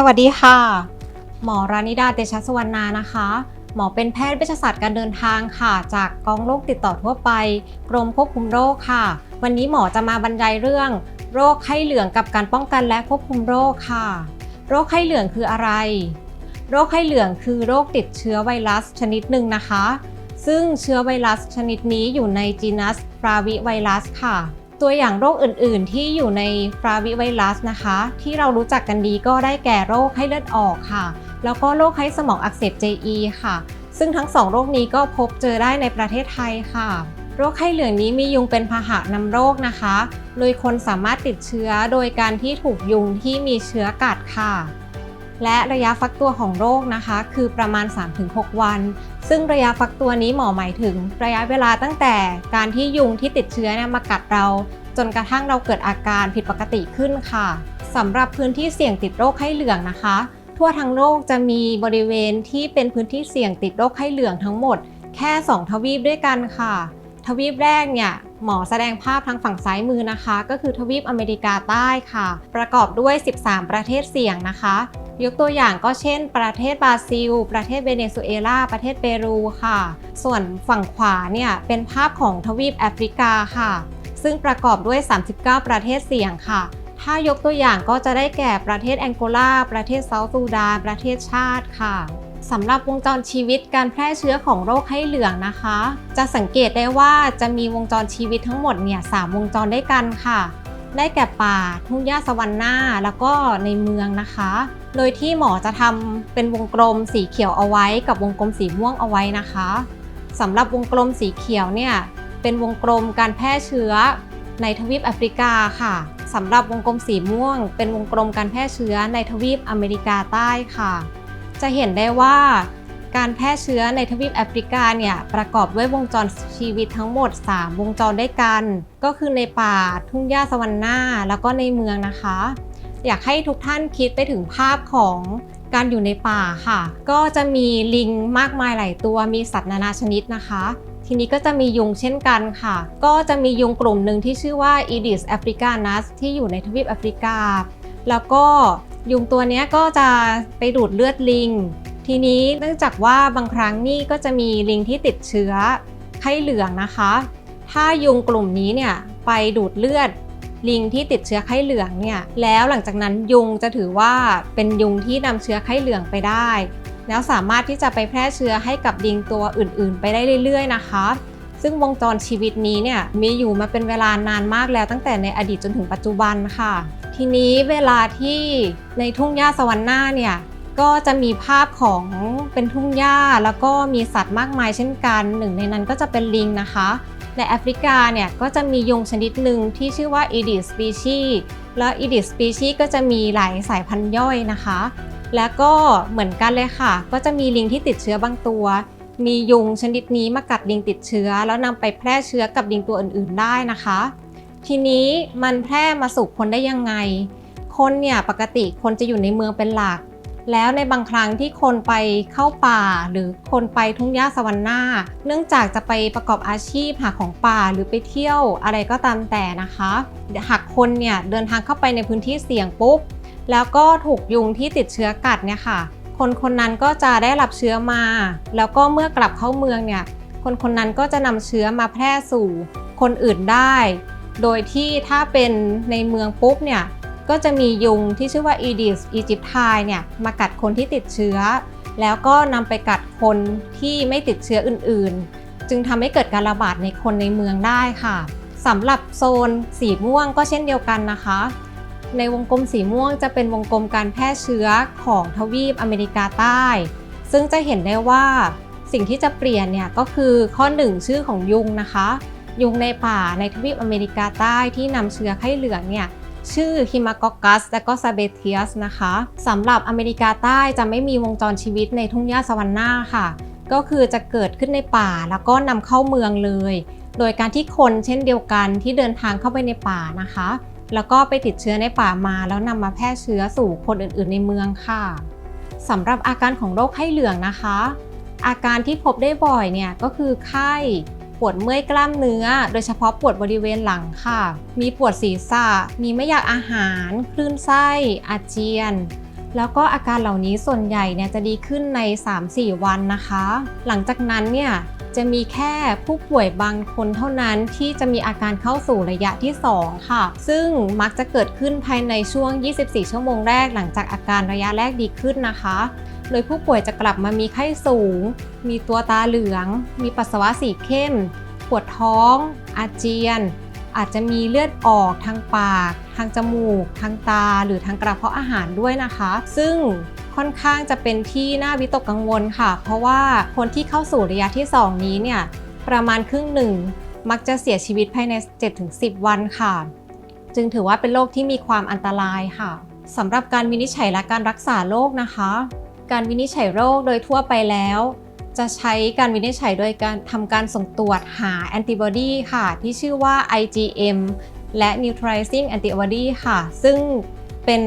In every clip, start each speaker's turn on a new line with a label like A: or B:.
A: สวัสดีค่ะ หมอรานิดาเตชะสวรรณานะคะ หมอเป็นแพทย์เวชศาสตร์การเดินทางค่ะ จากกองโรคติดต่อทั่วไป กรมควบคุมโรคค่ะ วันนี้หมอจะมาบรรยายเรื่อง โรคไข้เหลืองกับการป้องกันและควบคุมโรคค่ะ โรคไข้เหลืองคืออะไร โรคไข้เหลืองคือโรคติดเชื้อไวรัสชนิดหนึ่งนะคะ ซึ่งเชื้อไวรัสชนิดนี้อยู่ในจีนัสฟราวิไวรัสค่ะ ตัวอย่างโรคอื่นๆ ที่อยู่ในฟราวิไวรัสนะคะ ที่เรารู้จักกันดีก็ได้แก่โรคไข้เลือดออกค่ะ แล้วก็โรคไข้สมองอักเสบ JE ค่ะ ซึ่งทั้งสองโรคนี้ก็พบเจอได้ในประเทศไทยค่ะโรคไข้เหลืองนี้มียุงเป็นพาหะนำโรคนะคะ โดยคนสามารถติดเชื้อโดยการที่ถูกยุงที่มีเชื้อกัดค่ะ และระยะฟักตัวของโรคนะคะ คือประมาณ 3-6 วัน ซึ่งระยะฟักตัวนี้หมอหมายถึง ระยะเวลาตั้งแต่การที่ยุงที่ติดเชื้อเนี่ยมากัดเรา จนกระทั่งเราเกิดอาการผิดปกติขึ้นค่ะสำหรับพื้นที่เสี่ยงติดโรคไข้เหลืองนะคะ ทั่วทั้งโลกจะมีบริเวณที่เป็นพื้นที่เสี่ยงติดโรคไข้เหลืองทั้งหมด แค่ 2 ทวีปด้วยกันค่ะ ทวีปแรกเนี่ยหมอแสดงภาพทางฝั่งซ้ายมือนะคะ ก็คือทวีปอเมริกาใต้ค่ะ ประกอบด้วย 13 ประเทศเสี่ยงนะคะ ยกตัวอย่างก็เช่น ประเทศบราซิล ประเทศเวเนซุเอลา ประเทศเปรูค่ะ ส่วนฝั่งขวาเนี่ยเป็นภาพของทวีปแอฟริกาค่ะ ซึ่งประกอบด้วย 39 ประเทศเสี่ยงค่ะถ้ายกตัวอย่างก็จะได้แก่ประเทศแองโกลา ประเทศเซาท์ซูดาน ประเทศชาติค่ะ สำหรับวงจรชีวิตการแพร่เชื้อของโรคไข้เหลืองนะคะ จะสังเกตได้ว่าจะมีวงจรชีวิตทั้งหมดเนี่ยสามวงจรด้วยกันค่ะ ได้แก่ป่าทุ่งหญ้าสวรรค์หน้าแล้วก็ในเมืองนะคะ โดยที่หมอจะทำเป็นวงกลมสีเขียวเอาไว้ กับวงกลมสีม่วงเอาไว้นะคะสำหรับวงกลมสีเขียวเนี่ยเป็นวงกลมการแพร่เชื้อในทวีปแอฟริกาค่ะสำหรับวงกลมสีม่วง เป็นวงกลมการแพร่เชื้อในทวีปอเมริกาใต้ค่ะ จะเห็นได้ว่าการแพร่เชื้อในทวีปแอฟริกาเนี่ยประกอบด้วยวงจรชีวิตทั้งหมด 3 วงจรด้วยกัน ก็คือในป่าทุ่งหญ้าสวรรค์หน้าแล้วก็ในเมืองนะคะ อยากให้ทุกท่านคิดไปถึงภาพของการอยู่ในป่าค่ะ ก็จะมีลิงมากมายหลายตัวมีสัตว์นานาชนิดนะคะ ทีนี้ก็จะมียุงเช่นกันค่ะ ก็จะมียุงกลุ่มหนึ่งที่ชื่อว่า Aedes africanus ที่อยู่ในทวีปแอฟริกา แล้วก็ ยุงตัวนี้ก็จะไปดูดเลือดลิง ทีนี้เนื่องจากว่าบางครั้งนี่ก็จะมีลิงที่ติดเชื้อไข้เหลืองนะคะ ถ้ายุงกลุ่มนี้เนี่ยไปดูดเลือดลิงที่ติดเชื้อไข้เหลืองเนี่ยแล้วหลังจากนั้นยุงจะถือว่าเป็นยุงที่นำเชื้อไข้เหลืองไปได้ แล้วสามารถที่จะไปแพร่เชื้อให้กับลิงตัวอื่น ๆ ไปได้เรื่อย ๆ นะคะ ซึ่งวงจรชีวิตนี้เนี่ยมีอยู่มาเป็นเวลานานมากแล้วตั้งแต่ในอดีตจนถึงปัจจุบันค่ะ ทีนี้เวลาที่ในทุ่งหญ้าสวรรค์หน้าเนี่ยก็จะมีภาพของเป็นทุ่งหญ้าแล้วก็มีสัตว์มากมายเช่นกัน หนึ่งในนั้นก็จะเป็นลิงนะคะ ในแอฟริกาเนี่ยก็จะมียุงชนิดหนึ่งที่ชื่อว่า Aedes species แล้ว Aedes species ก็จะมีหลายสายพันธุ์ย่อยนะคะ แล้วก็เหมือนกันเลยค่ะ ก็จะมีลิงที่ติดเชื้อบางตัว มียุงชนิดนี้มากัดลิงติดเชื้อ แล้วนำไปแพร่เชื้อกับลิงตัวอื่น ๆ ได้นะคะ ทีนี้มันแพร่มาสู่คนได้ยังไง คนเนี่ยปกติคนจะอยู่ในเมืองเป็นหลัก แล้วในบางครั้งที่คนไปเข้าป่า หรือคนไปทุ่งหญ้าสวรรค์หน้า เนื่องจากจะไปประกอบอาชีพหาของป่าหรือไปเที่ยวอะไรก็ตามแต่นะคะ หากคนเนี่ยเดินทางเข้าไปในพื้นที่เสี่ยงปุ๊บ แล้วก็ถูกยุงที่ติดเชื้อกัดเนี่ยค่ะคนคนนั้นก็จะได้รับเชื้อมา แล้วก็เมื่อกลับเข้าเมืองเนี่ย คนคนนั้นก็จะนำเชื้อมาแพร่สู่คนอื่นได้ โดยที่ถ้าเป็นในเมืองปุ๊บเนี่ยก็จะมียุงที่ชื่อว่า Aedes aegypti เนี่ยมากัดคนที่ติดเชื้อ แล้วก็นำไปกัดคนที่ไม่ติดเชื้ออื่นๆ จึงทำให้เกิดการระบาดในคนในเมืองได้ค่ะสำหรับโซนสีม่วงก็เช่นเดียวกันนะคะ ในวงกลมสีม่วงจะเป็นวงกลมการแพร่เชื้อของทวีปอเมริกาใต้ ซึ่งจะเห็นได้ว่าสิ่งที่จะเปลี่ยนเนี่ยก็คือข้อ 1 ชื่อของยุงนะคะ ยุงในป่าในทวีปอเมริกาใต้ที่นำเชื้อไข้เหลืองเนี่ยชื่อฮิมา g กกัสและก็ซาเบเทียสนะคะสำหรับอเมริกาใต้จะไม่มีวงจรชีวิตในทุ่งหญ้าสวรรค์นาค่ะ ก็คือจะเกิดขึ้นในป่าแล้วก็นำเข้าเมืองเลย โดยการที่คนเช่นเดียวกันที่เดินทางเข้าไปในป่านะคะ แล้วก็ไปติดเชื้อในป่ามาแล้วนำมาแพร่เชื้อสู่คนอื่นๆ ในเมืองค่ะสำหรับอาการของโรคไข้เหลืองนะคะ อาการที่พบได้บ่อยเนี่ยก็คือไข้ ปวดเมื่อยกล้ามเนื้อ โดยเฉพาะปวดบริเวณหลังค่ะ มีปวดศีรษะ มีไม่อยากอาหาร คลื่นไส้ อาเจียน แล้วก็อาการเหล่านี้ส่วนใหญ่เนี่ยจะดีขึ้นใน 3-4 วันนะคะ หลังจากนั้นเนี่ยจะมีแค่ผู้ป่วยบางคนเท่านั้นที่จะมีอาการเข้าสู่ระยะที่ 2 ค่ะ ซึ่งมักจะเกิดขึ้นภายในช่วง 24 ชั่วโมงแรกหลังจากอาการระยะแรกดีขึ้นนะคะ โดยผู้ป่วยจะกลับมามีไข้สูง มีตัวตาเหลือง มีปัสสาวะสีเข้ม ปวดท้อง อาเจียน อาจจะมีเลือดออกทางปาก ทางจมูก ทางตา หรือทางกระเพาะอาหารด้วยนะคะ ซึ่งค่อนข้างจะเป็นที่น่าวิตกกังวลค่ะ เพราะว่าคนที่เข้าสู่ระยะที่ 2 นี้เนี่ยประมาณครึ่งหนึ่งมักจะเสียชีวิตภายใน 7-10 วันค่ะ จึงถือว่าเป็นโรคที่มีความอันตรายค่ะสำหรับการวินิจฉัยและการรักษาโรคนะคะ การวินิจฉัยโรคโดยทั่วไปแล้ว จะใช้การวินิจฉัยโดยการทำการส่งตรวจหาแอนติบอดีค่ะ ที่ชื่อว่า IgM และ neutralizing antibody ค่ะ ซึ่งเป็น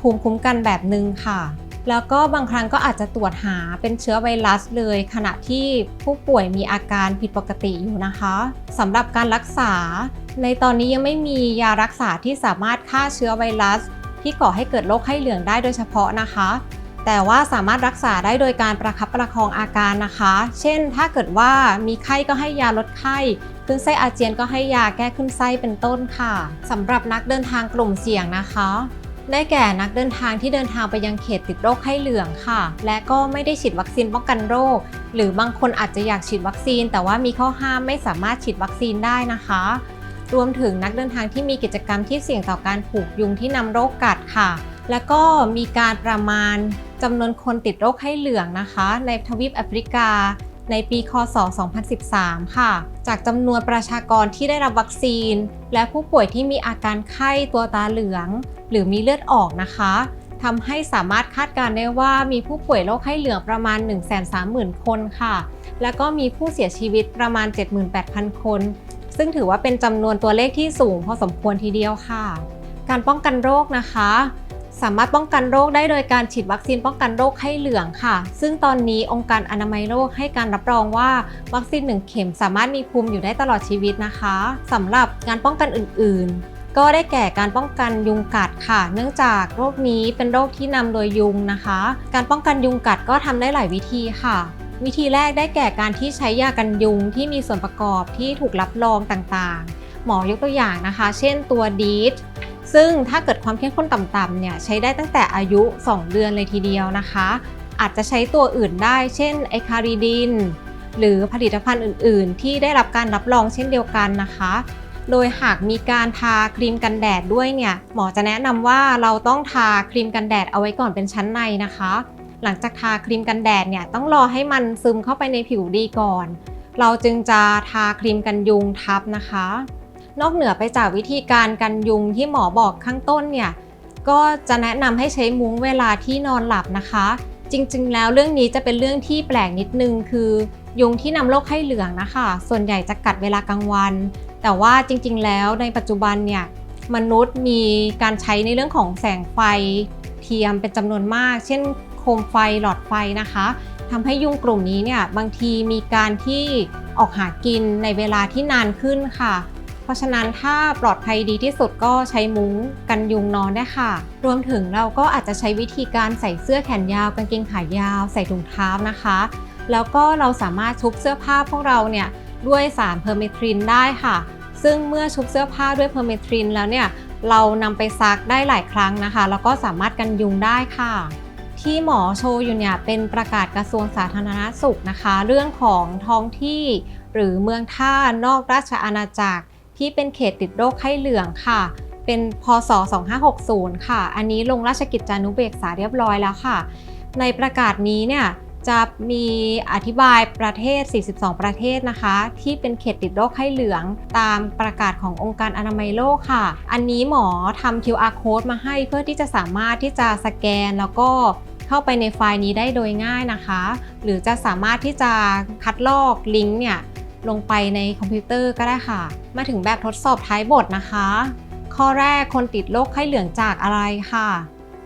A: ภูมิคุ้มกันแบบหนึ่งค่ะ แล้วก็บางครั้งก็อาจจะตรวจหาเป็นเชื้อไวรัสเลย ขณะที่ผู้ป่วยมีอาการผิดปกติอยู่นะคะสำหรับการรักษา ในตอนนี้ยังไม่มียารักษาที่สามารถฆ่าเชื้อไวรัส ที่ก่อให้เกิดโรคไข้เหลืองได้โดยเฉพาะนะคะ แต่ว่าสามารถรักษาได้โดยการประคับประคองอาการนะคะ เช่น ถ้าเกิดว่ามีไข้ก็ให้ยาลดไข้ขึ้นไส้อาเจียนก็ให้ยาแก้ขึ้นไส้เป็นต้นค่ะสำหรับนักเดินทางกลุ่มเสี่ยงนะคะ ได้แก่นักเดินทางที่เดินทางไปยังเขตติดโรคไข้เหลืองค่ะ และก็ไม่ได้ฉีดวัคซีนป้องกันโรค หรือบางคนอาจจะอยากฉีดวัคซีน แต่ว่ามีข้อห้ามไม่สามารถฉีดวัคซีนได้นะคะรวมถึงนักเดินทางที่มีกิจกรรมที่เสี่ยงต่อการผูกยุงที่นำโรคกัดค่ะ แล้วก็มีการประมาณ จำนวนคนติดโรคไข้เหลืองนะคะ ในทวีปแอฟริกา ในปี คศ 2013 ค่ะ จากจำนวนประชากรที่ได้รับวัคซีน และผู้ป่วยที่มีอาการไข้ตัวตาเหลือง หรือมีเลือดออกนะคะทำให้สามารถคาดการณ์ได้ว่ามีผู้ป่วยโรคไข้เหลืองประมาณ 130,000 คนค่ะ แล้วก็มีผู้เสียชีวิตประมาณ 78,000 คน ซึ่งถือว่าเป็นจำนวนตัวเลขที่สูงพอสมควรทีเดียวค่ะ การป้องกันโรคนะคะ สามารถป้องกันโรคได้โดยการฉีดวัคซีนป้องกันโรคไข้เหลืองค่ะ ซึ่งตอนนี้องค์การอนามัยโลกให้การรับรองว่าวัคซีน 1 เข็มสามารถมีภูมิอยู่ได้ตลอดชีวิตนะคะสำหรับการป้องกันอื่นๆ ก็ได้แก่การป้องกันยุงกัดค่ะ เนื่องจากโรคนี้เป็นโรคที่นำโดยยุงนะคะ การป้องกันยุงกัดก็ทำได้หลายวิธีค่ะวิธีแรกได้แก่การที่ใช้ยากันยุงที่มีส่วนประกอบที่ถูกรับรองต่างๆ หมอยกตัวอย่างนะคะ เช่นตัวดีท ซึ่งถ้าเกิดความเข้มข้นต่ำๆเนี่ยใช้ได้ตั้งแต่อายุ 2 เดือนเลยทีเดียวนะคะ อาจจะใช้ตัวอื่นได้ เช่นไอคาริดิน หรือผลิตภัณฑ์อื่น ๆ ที่ได้รับการรับรองเช่นเดียวกันนะคะ โดยหากมีการทาครีมกันแดดด้วยเนี่ยหมอจะแนะนำว่าเราต้องทาครีมกันแดดเอาไว้ก่อนเป็นชั้นในนะคะ หลังจากทาครีมกันแดดเนี่ยต้องรอให้มันซึมเข้าไปในผิวดีก่อน เราจึงจะทาครีมกันยุงทับนะคะ นอกเหนือไปจากวิธีการกันยุงที่หมอบอกข้างต้นเนี่ยก็จะแนะนำให้ใช้มุ้งเวลาที่นอนหลับนะคะ จริงๆ แล้วเรื่องนี้จะเป็นเรื่องที่แปลกนิดนึงคือ ยุงที่นำโรคไข้เหลืองนะคะ ส่วนใหญ่จะกัดเวลากลางวัน แต่ว่าจริงๆ แล้วในปัจจุบันเนี่ยมนุษย์มีการใช้ในเรื่องของแสงไฟเทียมเป็นจำนวนมาก เช่น โคมไฟหลอดไฟนะคะทำให้ยุงกลุ่มนี้เนี่ยบางทีมีการที่ออกหากินในเวลาที่นานขึ้นค่ะ ราะฉะนั้นถ้าปลอดภัยดีที่สุดก็ใช้มุ้งกันยุงนอนได้ค่ะ รวมถึงเราก็อาจจะใช้วิธีการใส่เสื้อแขนยาวกางเกงขายาว ใส่ถุงเท้านะคะ แล้วก็เราสามารถชุบเสื้อผ้าพวกเราเนี่ยด้วยสารเพอร์เมทรินได้ค่ะ ซึ่งเมื่อชุบเสื้อผ้าด้วยเพอร์เมทรินแล้วเนี่ยเรานำไปซักได้หลายครั้งนะคะ แล้วก็สามารถกันยุงได้ค่ะ ที่หมอโชว์อยู่เนี่ยเป็นประกาศกระทรวงสาธารณสุขนะคะ เรื่องของท้องที่หรือเมืองท่านอกราชอาณาจักร ที่เป็นเขตติดโรคไข้เหลืองค่ะ เป็นพศ 2560 ค่ะ อันนี้ลงราชกิจจานุเบกษาเรียบร้อยแล้วค่ะ ในประกาศนี้เนี่ยจะมีอธิบายประเทศ 42 ประเทศนะคะ ที่เป็นเขตติดโรคไข้เหลืองตามประกาศขององค์การอนามัยโลกค่ะ อันนี้หมอทำ QR code มาให้เพื่อที่จะสามารถที่จะสแกนแล้วก็เข้าไปในไฟล์นี้ได้โดยง่ายนะคะ หรือจะสามารถที่จะคัดลอกลิงก์เนี่ย ลงไปในคอมพิวเตอร์ก็ได้ค่ะ มาถึงแบบทดสอบท้ายบทนะคะ ข้อแรกคนติดโรคไข้เหลืองจากอะไรค่ะ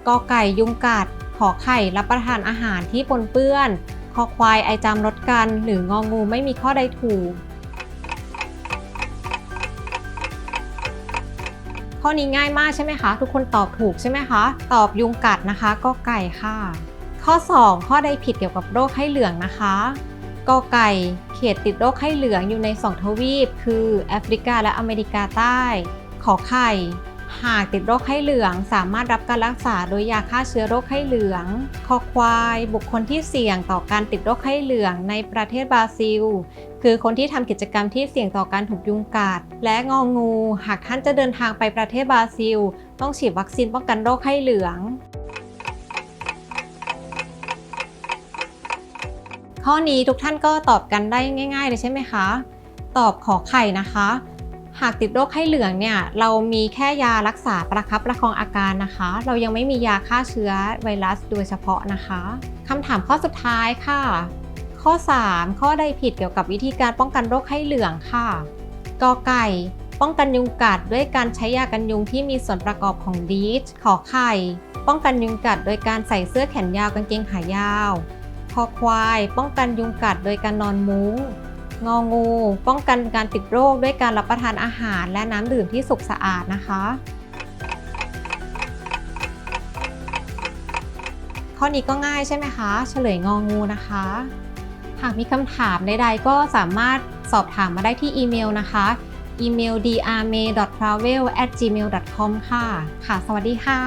A: กอไก่ยุงกัด ขอไข่รับประทานอาหารที่ปนเปื้อน คอควายไอจามรดกัน หรืององูไม่มีข้อใดถูกข้อข้อนี้ง่ายมากใช่ไหมคะ ทุกคนตอบถูกใช่ไหมคะ ตอบยุงกัดนะคะก็ไก่ค่ะ ข้อ 2 ข้อใดผิดเกี่ยวกับโรคไข้เหลืองนะคะ กอไก่ เขตติดโรคไข้เหลืองอยู่ใน 2 ทวีป คือแอฟริกาและอเมริกาใต้ ขอไข่ หากติดโรคไข้เหลือง สามารถรับการรักษาโดยยาฆ่าเชื้อโรคไข้เหลือง คอควาย บุคคลที่เสี่ยงต่อการติดโรคไข้เหลืองในประเทศบราซิล คือคนที่ทำกิจกรรมที่เสี่ยงต่อการถูกยุงกัด และงองู หากท่านจะเดินทางไปประเทศบราซิล ต้องฉีดวัคซีนป้องกันโรคไข้เหลือง ข้อนี้ทุกท่านก็ตอบกันได้ง่าย ๆ เลยใช่ไหมคะ ตอบขอไข่นะคะ หากติดโรคไข้เหลืองเนี่ยเรามีแค่ยารักษาประคับประคองอาการนะคะ เรายังไม่มียาฆ่าเชื้อไวรัสโดยเฉพาะนะคะคำถามข้อสุดท้ายค่ะ ข้อ 3 ข้อใดผิดเกี่ยวกับวิธีการป้องกันโรคไข้เหลืองค่ะกอไก่ป้องกันยุงกัดด้วยการใช้ยากันยุงที่มีส่วนประกอบของดีชขอไข่ ป้องกันยุงกัดโดยการใส่เสื้อแขนยาวกางเกงขายาว อควาย ป้องกันยุงกัดโดยการนอนมุ้ง งองู ป้องกันการติดโรคด้วยการรับประทานอาหารและน้ำดื่มที่สุกสะอาดนะคะ ข้อนี้ก็ง่ายใช่ไหมคะ เฉลยงองูนะคะ หากมีคำถามใดๆก็สามารถสอบถามมาได้ที่อีเมลนะคะอีเมล drmay.travel@gmail.com ค่ะ ค่ะ สวัสดีค่ะ